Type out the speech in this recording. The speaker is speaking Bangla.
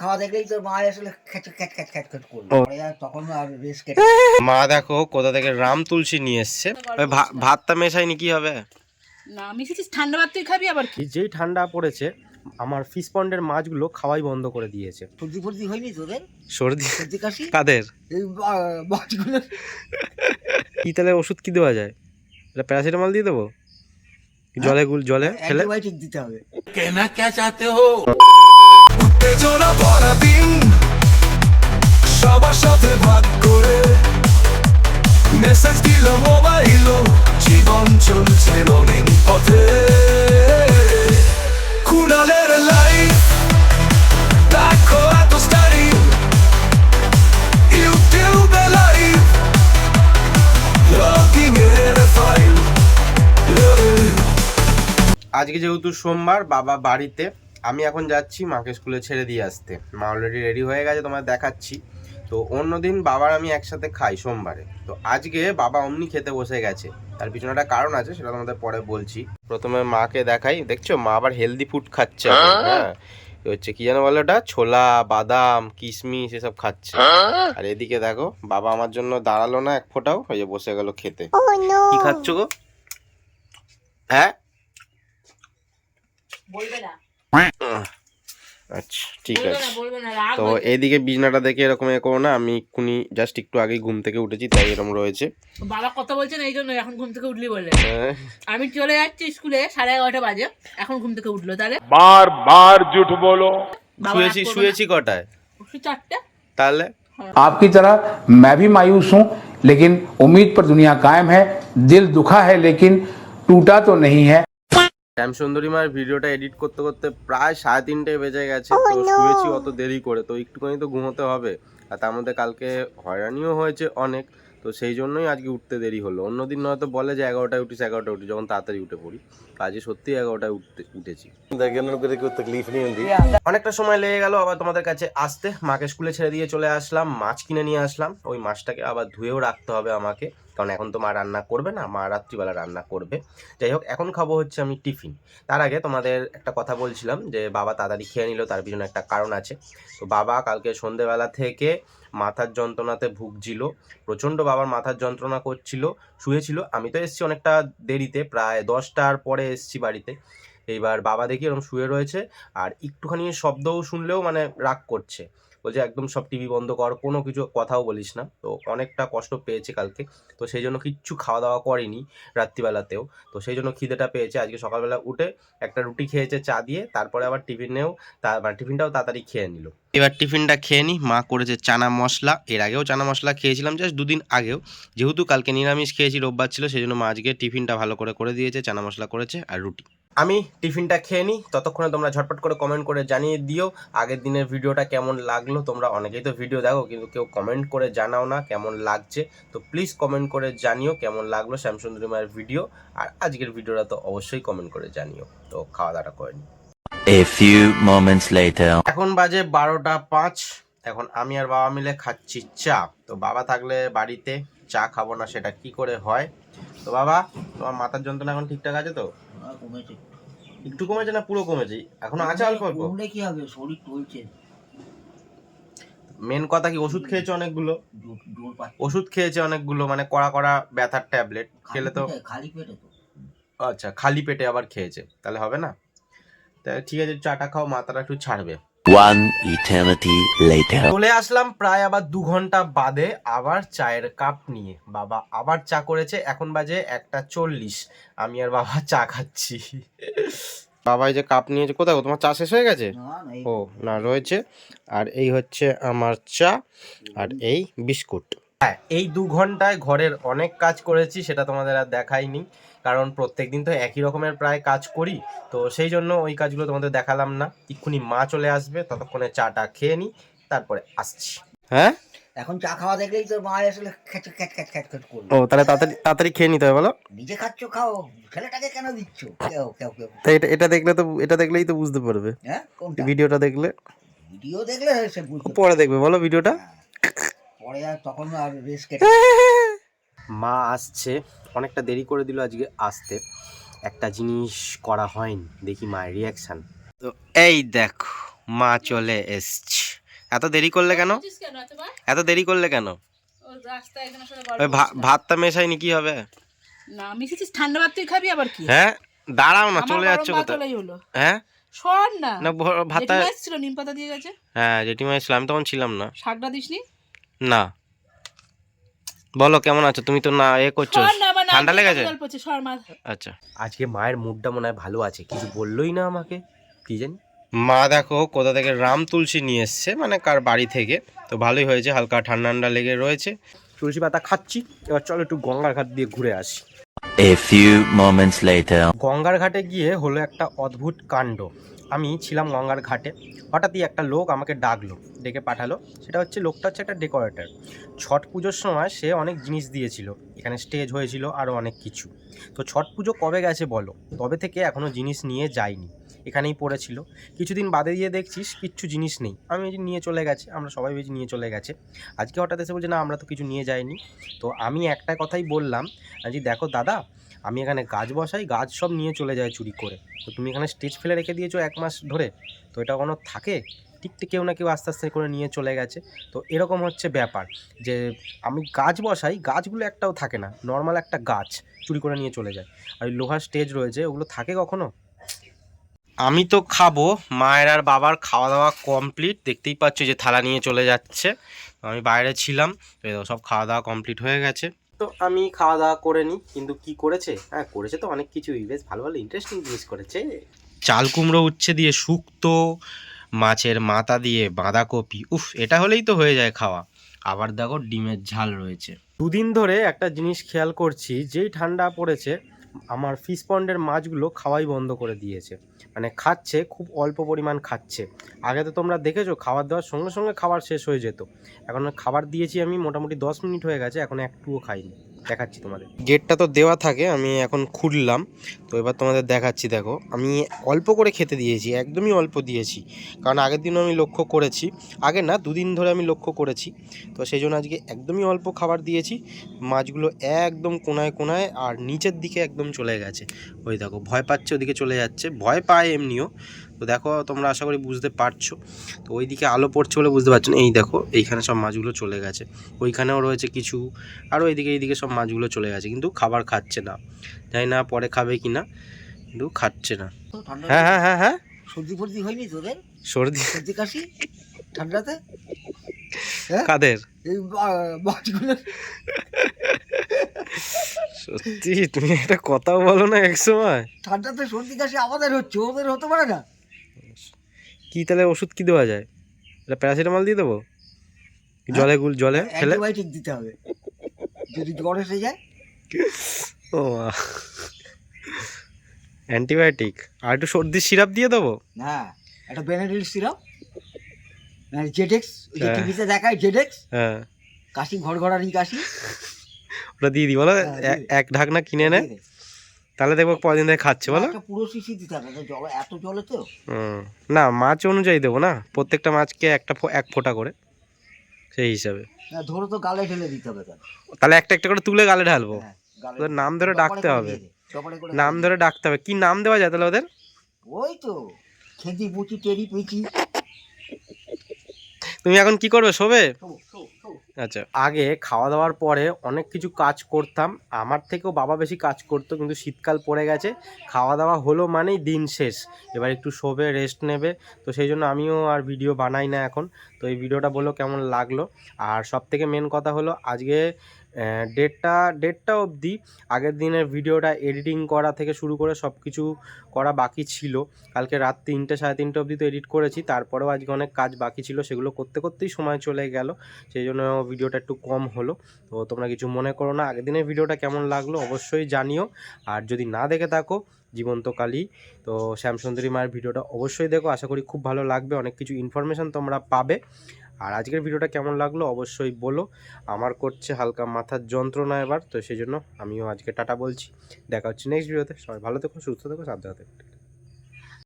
খাওয়া দেখলেই তোর মা আসলে খ্যাচ খ্যাচ খ্যাচ খ্যাচ খ্যাচ আর তখন আর রেস্ট কেটে মা দেখো কোথা থেকে রাম তুলসী নিয়ে এসছে। ভাতটা মেশাইনি কি হবে? না মিশেছিস ঠান্ডা ভাত তুই খাবি আবার কি? যেই ঠান্ডা পড়েছে আমার ফিশ পন্ডের মাছগুলো খাওয়াই বন্ধ করে দিয়েছে। সর্দি ফর্দি হয়নি তোদের? সর্দি সর্দি কাশি? কাদের? এই মাছগুলো। কি তাহলে ওষুধ কি দেওয়া যায়? এটা প্যারাসিটামল দিয়ে দেবো? জলে গুল জলে অ্যান্টিবায়োটিক দিতে হবে। উত্তেজনা ভরা দিন সবার সাথে ভাগ করে মেসেজ দিল মোবাইল জীবন চলছে রঙিন পথে। কুণালের লাইফ আজকে যেহেতু সোমবার, বাবা বাড়িতে আমি এখন যাচ্ছি মাকে স্কুলে ছেড়ে দিয়ে আসতে। মা অলরেডি রেডি হয়ে গেছে তোমায় দেখাচ্ছি। তো অন্যদিন বাবার আমি একসাথে খাই সোমবারে। তো আজকে বাবা অমনি খেতে বসে গেছে। তার পিছনে একটা কারণ আছে সেটা তোমাদের পরে বলছি। প্রথমে মাকে দেখাই। দেখছ? মা আবার হেলদি ফুড খাচ্ছে হ্যাঁ? হচ্ছে কি যেন বলো ওটা? ছোলা বাদাম কিশমিশ এসব খাচ্ছে। আর এদিকে দেখো বাবা আমার জন্য দাঁড়াল না এক ফোঁটাও ওই যে বসে গেল খেতে। কি খাচ্ছ গো? হ্যাঁ? বলবে না। আচ্ছা ঠিক বলবে আছে না বলবে না রাগ তো হয়েছে। এইদিকে বিছনাটা দেখে এরকম এ করো না আমি এক্ষুনি জাস্ট একটু আগেই ঘুম থেকে উঠেছি তাই এরকম রয়েছে বাবা কথা বলছেন এই জন্য এখন ঘুম থেকে উঠলি বলে হ্যাঁ, আমি চলে যাচ্ছি স্কুলে সাড়ে এগারোটা বাজে এখন ঘুম থেকে উঠলো তাহলে बार बार झूठ बोलो বাবা শুয়েছি রাগ করবে না? শুয়েছি কটায় উঠছি চারটে তাহলে आपकी तरह मैं भी मायूस हूं लेकिन उम्मीद पर दुनिया कायम है दिल दुखा है लेकिन टूटा तो नहीं है শ্যাম সুন্দরী মার ভিডিওটা এডিট করতে করতে প্রায় সাড়ে তিনটে বেজে গেছে। তো শুয়েছি অত দেরি করে। তো একটুখানি তো ঘুমোতে হবে। আর তার মধ্যে কালকে হয়রানিও হয়েছে অনেক। তো সেই জন্যই আজকে উঠতে দেরি হলো। অন্যদিন নয়তো বলে যে এগারোটায় উঠিস এগারোটায় উঠি যখন তাড়াতাড়ি উঠে পড়ি। আজকে সত্যি এগারোটায় উঠতে উঠেছি। অনেকটা সময় লেগে গেল আবার তোমাদের কাছে আসতে। মাকে স্কুলে ছেড়ে দিয়ে চলে আসলাম মাছ কিনে নিয়ে আসলাম। ওই মাছটাকে আবার ধুয়েও রাখতে হবে আমাকে। কারণ এখন তো মা রান্না করবে না, মা রাত্রিবেলা রান্না করবে। যাই হোক, এখন খাব হচ্ছে আমি টিফিন। তার আগে তোমাদের একটা কথা বলছিলাম যে, বাবা তাড়াতাড়ি খেয়ে নিল, তার পিছনে একটা কারণ আছে। তো বাবা কালকে সন্ধেবেলা থেকে মাথার যন্ত্রণাতে ভুগছিল, প্রচণ্ড বাবার মাথার যন্ত্রণা করছিল, শুয়েছিল। আমি তো এসেছি অনেকটা দেরিতে, প্রায় দশটার পরে এসেছি বাড়িতে। এইবার বাবা দেখি এরকম শুয়ে রয়েছে, আর একটুখানি শব্দও শুনলেও মানে রাগ করছে। বলছে, একদম সব টিভি বন্ধ কর, কোনো কিছু কথাও বলিস না। তো অনেকটা কষ্ট পেয়েছে কালকে। তো সেই জন্য কিচ্ছু খাওয়া দাওয়া করেনি রাত্রিবেলাতেও। তো সেই জন্য খিদেটা পেয়েছে। আজকে সকালবেলা উঠে একটা রুটি খেয়েছে, চা দিয়ে, তারপরে আবার টিফিনেও তা- মানে টিফিনটাও তাড়াতাড়ি খেয়ে নিল। এবার টিফিনটা খেয়ে নি। মা করেছে চানা মশলা। এর আগেও চানা মশলা খেয়েছিলাম জাস্ট দুদিন আগেও। যেহেতু কালকে নিরামিষ খেয়েছি, রোববার ছিল, সেই জন্য মা আজকে টিফিনটা ভালো করে করে দিয়েছে, চানা মশলা করেছে আর রুটি। আমি টিফিনটা খেয়ে নিই ততক্ষণে তোমরা ঝটপট করে কমেন্ট করে জানিয়ে দিও আগের দিনের ভিডিওটা কেমন লাগল তোমরা অনেকেই তো ভিডিও দেখো কিন্তু কেউ কমেন্ট করে জানাও না কেমন লাগছে তো প্লিজ কমেন্ট করে জানিও কেমন লাগল শ্যামসুন্দরী মায়ের ভিডিও আর আজকের ভিডিওটা তো অবশ্যই কমেন্ট করে জানিও তো খাওয়া দাওয়াটা করে নিই A few moments later. এখন বাজে বারোটা পাঁচ এখন আমি আর বাবা মিলে খাচ্ছি চা তো বাবা থাকলে বাড়িতে চা খাব না সেটা কি করে হয় তো বাবা তোমার মাথার যন্ত্রণা এখন ঠিকঠাক আছে তো? কমেছে একটু। কমেছে না পুরো কমেছে? এখনও আছে অল্প অল্প? কমলে কি হবে? শরীর চলছে মেন কথা কি ওষুধ খেয়েছে অনেকগুলো? ওষুধ খেয়েছে অনেকগুলো মানে কড়া কড়া ব্যথার ট্যাবলেট। খেলে তো খালি পেটে- খালি পেটে তো। আচ্ছা খালি পেটে আবার খেয়েছে তাহলে হবে না? তা ঠিক আছে চাটা খাও মাথাটা একটু ছাড়বে। One eternity later. চলে আসলাম প্রায় আবার দু ঘণ্টা বাদে আবার চায়ের কাপ নিয়ে। বাবা আবার চা করেছে এখন বাজে একটা চল্লিশ। আমি আর বাবা চা খাচ্ছি। বাবা এই যে কাপ নিয়েছে কোথায় তোমার চা শেষ হয়ে গেছে? না না এই ও না রয়েছে। আর এই হচ্ছে আমার চা আর এই বিস্কুট। হ্যাঁ এই দু ঘন্টায় ঘরের অনেক কাজ করেছি সেটা তোমাদের আর দেখাইনি। কারণ প্রত্যেক দিন তো একই রকমের প্রায় কাজ করি তো সেই জন্য ওই কাজগুলো তোমাদের দেখালাম না। এক্ষুনি মা চলে আসবে ততক্ষণে চাটা খেয়ে নিই তারপরে আসছি। হ্যাঁ? এখন চা খাওয়া দেখলেই তোর মা আসলে খ্যাচ খ্যাচ খ্যাচ খ্যাচ খ্যাচ করবে ও তাহলে তাড়াতাড়ি তাড়াতাড়ি খেয়ে নিতে হবে বলো? নিজে খাচ্ছ খাও। ছেলেটাকে কেন দিচ্ছ? কেউ কেউ কেউ তো এটা এটা দেখলে তো এটা দেখলেই তো বুঝতে পারবে। হ্যাঁ? কোনটা? ভিডিওটা দেখলে? ভিডিও দেখলে সে বুঝতে পরে দেখবে বলো ভিডিওটা। পরে আর তখন আর রেস্ট কেটে মা আসছে। অনেকটা দেরি করে দিল আজকে আসতে। একটা জিনিস করা হয়নি। দেখি মায়ের রিয়াকশান তো এই দেখো মা চলে এসছে। এত দেরি করলে কেন? এত দেরি করলে কেন। ভাতটা মেশাইনি কি হবে? না মিশেছিস? ঠান্ডা ভাত তুই খাবি আবার কি? হ্যাঁ দাঁড়াও না চলে যাচ্ছ কোথায়? হ্যাঁ? সর না। না ভাতটা এসেছিল নিম পাতা দিয়ে গেছে। হ্যাঁ জেঠিমা ছিল আমি তখন ছিলাম না। শাকটা দিসনি? না। বলো কেমন আছো? তুমি তো না এ করছ। ঠান্ডা লেগেছে? আচ্ছা। আজকে মায়ের মুডটা মনে হয় ভালো আছে কিছু বললোই না আমাকে কি জানি। মা দেখো কোথা থেকে রাম তুলসী নিয়ে এসছে মানে কার বাড়ি থেকে। তো ভালোই হয়েছে হালকা ঠান্ডা ঠান্ডা লেগে রয়েছে। তুলসী পাতা খাচ্ছি এবার চলো একটু গঙ্গার ঘাট দিয়ে ঘুরে আসি। A few moments later. গঙ্গার ঘাটে গিয়ে হলো একটা অদ্ভুত কাণ্ড। আমি ছিলাম গঙ্গার ঘাটে। হঠাৎই একটা লোক আমাকে ডাকলো, ডেকে পাঠালো। সেটা হচ্ছে লোকটা হচ্ছে একটা ডেকোরেটার। ছট পুজোর সময় সে অনেক জিনিস দিয়েছিল। এখানে স্টেজ হয়েছিল আরও অনেক কিছু। তো ছট পুজো কবে গেছে বলো? তবে থেকে এখনও জিনিস নিয়ে যায়নি। এখানেই পড়েছিল। কিছুদিন বাদে দিয়ে দেখছিস কিচ্ছু জিনিস নেই। আমি যে নিয়ে চলে গেছে, আমরা সবাই বেশি নিয়ে চলে গেছে। আজকে হঠাৎ এসে বলছে, না, আমরা তো কিছু নিয়ে যাইনি। তো আমি একটা কথাই বললাম যে দেখো দাদা, আমি এখানে গাছ বসাই, গাছ সব নিয়ে চলে যায় চুরি করে। তো তুমি এখানে স্টেজ ফেলে রেখে দিয়েছ এক মাস ধরে। তো এটা কোনো থাকে? ঠিক কেউ না কেউ আস্তে আস্তে করে নিয়ে চলে গেছে। তো এরকম হচ্ছে ব্যাপার যে আমি গাছ বসাই, গাছগুলো একটাও থাকে না। নর্মাল একটা গাছ চুরি করে নিয়ে চলে যায়। আর ওই লোহার স্টেজ রয়েছে, ওগুলো থাকে কখনো? আমি তো খাব মায়ের আর বাবার খাওয়া দাওয়া কমপ্লিট দেখতেই পাচ্ছ যে থালা নিয়ে চলে যাচ্ছে। আমি বাইরে ছিলাম তো সব খাওয়া দাওয়া কমপ্লিট হয়ে গেছে। তো আমি খাওয়া দাওয়া করে নিই কিন্তু কি করেছে? হ্যাঁ করেছে তো অনেক কিছুই। বেশ ভালো ভালো ইন্টারেস্টিং জিনিস করেছে। চাল কুমড়ো উচ্ছে দিয়ে শুক্তো মাছের মাথা দিয়ে বাঁধাকপি। উফ এটা হলেই তো হয়ে যায় খাওয়া। আবার দেখো ডিমের ঝাল রয়েছে। দুদিন ধরে একটা জিনিস খেয়াল করছি যেই ঠান্ডা পড়েছে আমার ফিশ পন্ডের মাছগুলো খাওয়াই বন্ধ করে দিয়েছে। মানে খাচ্ছে, খুব অল্প পরিমাণ খাচ্ছে। আগে তো তোমরা দেখেছ, খাবার দেওয়ার সঙ্গে সঙ্গে খাবার শেষ হয়ে যেত। এখন খাবার দিয়েছি আমি মোটামুটি দশ মিনিট হয়ে গেছে, এখন একটুও খাইনি। দেখাচ্ছি তোমাদের। গেটটা তো দেওয়া থাকে, আমি এখন খুললাম। তো এবার তোমাদের দেখাচ্ছি, দেখো। আমি অল্প করে খেতে দিয়েছি, একদমই অল্প দিয়েছি। কারণ আগের দিনও আমি লক্ষ্য করেছি। আগে না, দুদিন ধরে আমি লক্ষ্য করেছি। তো সেই জন্য আজকে একদমই অল্প খাবার দিয়েছি। মাছগুলো একদম কোনায় কোনায় আর নিচের দিকে একদম চলে গেছে। ওই দেখো, ভয় পাচ্ছে, ওদিকে চলে যাচ্ছে। ভয় পায় এমনিও। তো দেখো তোমরা আশা করি বুঝতে পারছ। তো ওই দিকে আলো পড়ছে বলে বুঝতে পারছ না। এই দেখো এইখানে সব মাছগুলো চলে গেছে। ওইখানেও রয়েছে কিছু আরও এইদিকে এইদিকে সব মাছগুলো চলে গেছে কিন্তু খাবার খাচ্ছে না। জানি না পরে খাবে কি না কিন্তু খাচ্ছে না। হ্যাঁ হ্যাঁ হ্যাঁ হ্যাঁ। সর্দি ফর্দি হয়নি তোদের? সর্দি। সর্দি কাশি? ঠান্ডাতে? হ্যাঁ? কাদের? এই সত্যি তুমি একটা কথা বলো না এক সময়। ঠান্ডাতে সর্দি কাশি আমাদের হচ্ছে ওদের হতে পারে না। কি তাহলে ওষুধ কি দেওয়া যায়? এটা প্যারাসিটামল দিয়ে দেবো? জলে গুল জলে ফেলে? অ্যান্টিবায়োটিক দিতে হবে। যদি জ্বর এসে যায়। ও অ্যান্টিবায়োটিক। আর একটু সর্দির সিরাপ দিয়ে দেবো? না একটা বেনাডিল সিরাপ জেডেক্স যে হ্যাঁ। টিভিতে দেখায় জেডেক্স হ্যাঁ। কাশি ঘর ঘরানি কাশি ওটা দিয়ে দিই বলো? হ্যাঁ, এক- ঢাকনা কিনে নে। দিয়ে দে। তাহলে দেখব কদিন ধরে খাচ্ছে বলো। পুরো শিশি দিতে হবে জল এত জলে তো। না মাছ অনুযায়ী দেবো না প্রত্যেকটা মাছকে একটা এক ফোঁটা করে সেই হিসাবে। ধরো তো গালে ঢেলে দিতে হবে তাহলে। একটা একটা করে তুলে গালে ঢালবো। হ্যাঁ, ওদের নাম ধরে ডাকতে হবে। নাম ধরে ডাকতে হবে। কি নাম দেওয়া যায় তাহলে ওদের? ওই তো খেদি পুচি টেরি পেঁচি। তুমি এখন কি করবে শোবে। আচ্ছা। আগে খাওয়া দাওয়ার পরে অনেক কিছু কাজ করতাম। আমার থেকেও বাবা বেশি কাজ করতো, কিন্তু শীতকাল পড়ে গেছে। খাওয়া দাওয়া হলো মানেই দিন শেষ। এবার একটু শোবে রেস্ট নেবে। তো সেই জন্য আমিও আর ভিডিও বানাই না এখন। তো এই ভিডিওটা বলো কেমন লাগল। আর সব থেকে মেন কথা হলো, আজকে ডেটটা ডেটটা অবধি আগের দিনের ভিডিওটা এডিটিং করা থেকে শুরু করে সব কিছু করা বাকি ছিল। কালকে রাত তিনটে, সাড়ে তিনটে অবধি তো এডিট করেছি। তারপরেও আজকে অনেক কাজ বাকি ছিল। সেগুলো করতে করতেই সময় চলে গেল। সেই জন্য ভিডিওটা একটু কম হলো। তো তোমরা কিছু মনে করো না। আগের দিনের ভিডিওটা কেমন লাগল অবশ্যই জানিও। আর যদি না দেখে থাকো জীবন্ত কালী তো শ্যামসুন্দরী মায়ের ভিডিওটা অবশ্যই দেখো। আশা করি খুব ভালো লাগবে। অনেক কিছু ইনফরমেশান তোমরা পাবে। আর আজকের ভিডিওটা কেমন লাগল অবশ্যই বলো। আমার করছে হালকা মাথার যন্ত্রণা এবার, তো সেই জন্য আমিও আজকে টাটা বলছি। দেখা হচ্ছে নেক্সট ভিডিওতে সবাই ভালো থেকো, সুস্থ থেকো, সাবধানে থেকো।